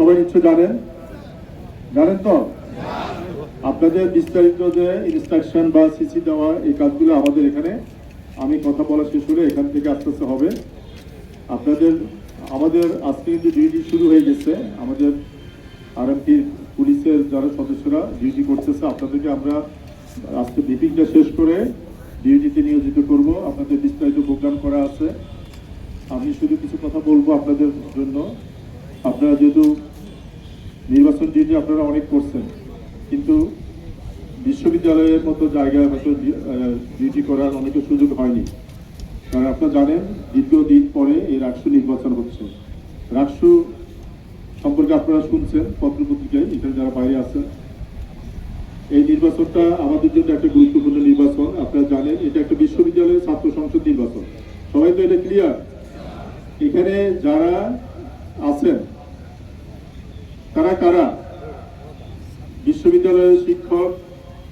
সবাই নিশ্চয় জানেন? জানেন তো? আপনাদের বিস্তারিত যে ইনস্ট্রাকশন বা সিসি দেওয়া এই কাজগুলো আমাদের এখানে, আমি কথা বলা শেষ হলে এখান থেকে আস্তে আস্তে হবে। আপনাদের, আমাদের আজকে কিন্তু ডিউটি শুরু হয়ে গেছে। আমাদের আরএমপির পুলিশের যারা সদস্যরা ডিউটি করতেছে, আপনাদেরকে আমরা আজকে ব্রিফিংটা শেষ করে ডিউটিতে নিয়োজিত করব। আপনাদের বিস্তারিত প্রোগ্রাম করা আছে। আমি শুধু কিছু কথা বলব আপনাদের জন্য। আপনারা যেহেতু নির্বাচন ডিউটি আপনারা অনেক করছেন, কিন্তু বিশ্ববিদ্যালয়ের মতো জায়গায় হয়তো ডিউটি করার অনেকের সুযোগ হয়নি। কারণ আপনারা জানেন, দ্বিতীয় দীর্ঘদিন পরে এই রাকসু নির্বাচন হচ্ছে। রাকসু সম্পর্কে আপনারা শুনছেন, পত্রপত্রিকায়, এখানে যারা বাইরে আছেন। এই নির্বাচনটা আমাদের জন্য একটা গুরুত্বপূর্ণ নির্বাচন। আপনারা জানেন, এটা একটা বিশ্ববিদ্যালয়ের ছাত্র সংসদ নির্বাচন। সবাই তো এটা ক্লিয়ার এখানে যারা আছেন তারা কারা বিশ্ববিদ্যালয়ের শিক্ষক,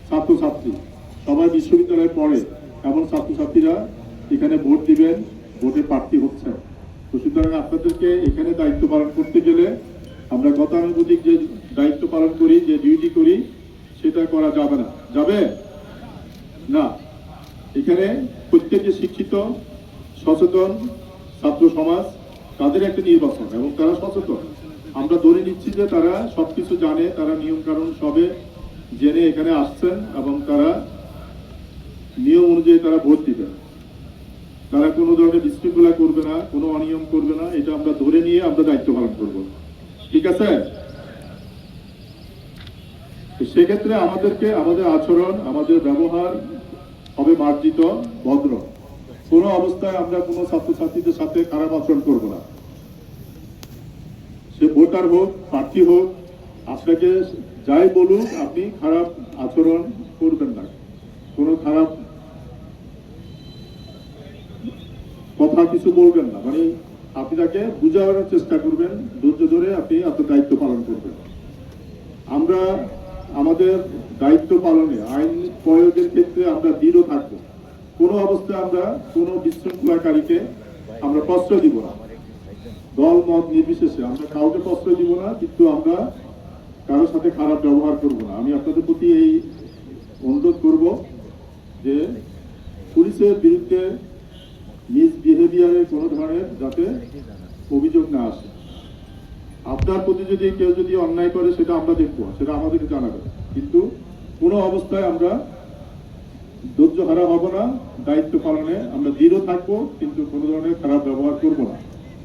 ছাত্রছাত্রী, সবাই বিশ্ববিদ্যালয়ে পড়ে, এমন ছাত্রছাত্রীরা এখানে ভোট দিবেন, ভোটে প্রার্থী হচ্ছেন। তো সুতরাং আপনাদেরকে এখানে দায়িত্ব পালন করতে গেলে আমরা গতানুগতিক যে দায়িত্ব পালন করি, যে ডিউটি করি, সেটা করা যাবে না। যাবে? না। এখানে প্রত্যেকে শিক্ষিত, সচেতন ছাত্র সমাজ, তাদের একটা নির্বাচন, এবং তারা সচেতন। আমরা ধরে নিচ্ছি যে তারা সবকিছু জানে, তারা নিয়ম কানুন সবে জেনে এখানে আসছেন এবং তারা নিয়ম অনুযায়ী তারা ভোট দিবেন। তারা কোনো ধরনের বিশৃঙ্খলা করবে না, কোনো অনিয়ম করবে না, এটা আমরা ধরে নিয়ে আমরা দায়িত্ব পালন করব। ঠিক আছে? সেক্ষেত্রে আমাদেরকে, আমাদের আচরণ, আমাদের ব্যবহার হবে মার্জিত, ভদ্র। কোনো অবস্থায় আমরা কোনো ছাত্রছাত্রীদের সাথে খারাপ আচরণ করব না। সে ভোটার হোক, প্রার্থী হোক, আপনাকে যাই বলুক, আপনি খারাপ আচরণ করবেন না। কোনো খারাপ কথা কিছু বলবেন না। মানে আপনি তাকে বুঝানোর চেষ্টা করবেন, ধৈর্য ধরে আপনি আপনার দায়িত্ব পালন করবেন। আমরা আমাদের দায়িত্ব পালনে, আইন প্রয়োগের ক্ষেত্রে আমরা দৃঢ় থাকব। কোনো অবস্থায় আমরা কোনো বিশৃঙ্খলাকারীকে আমরা প্রশ্রয় দিব না। দল মত নির্বিশেষে আমরা কাউকে প্রশ্রয় দিব না, কিন্তু আমরা কারোর সাথে খারাপ ব্যবহার করব না। আমি আপনাদের প্রতি এই অনুরোধ করব যে পুলিশের বিরুদ্ধে মিস বিহেভিয়ারের কোনো ধরনের যাতে অভিযোগ না আসে। আপনার প্রতি যদি কেউ যদি অন্যায় করে, সেটা আমরা দেখব, সেটা আমাদেরকে জানাবে। কিন্তু কোনো অবস্থায় আমরা ধৈর্য হারা হব না, দায়িত্ব পালনে আমরা দৃঢ় থাকব, কিন্তু কোনো ধরনের খারাপ ব্যবহার করব না।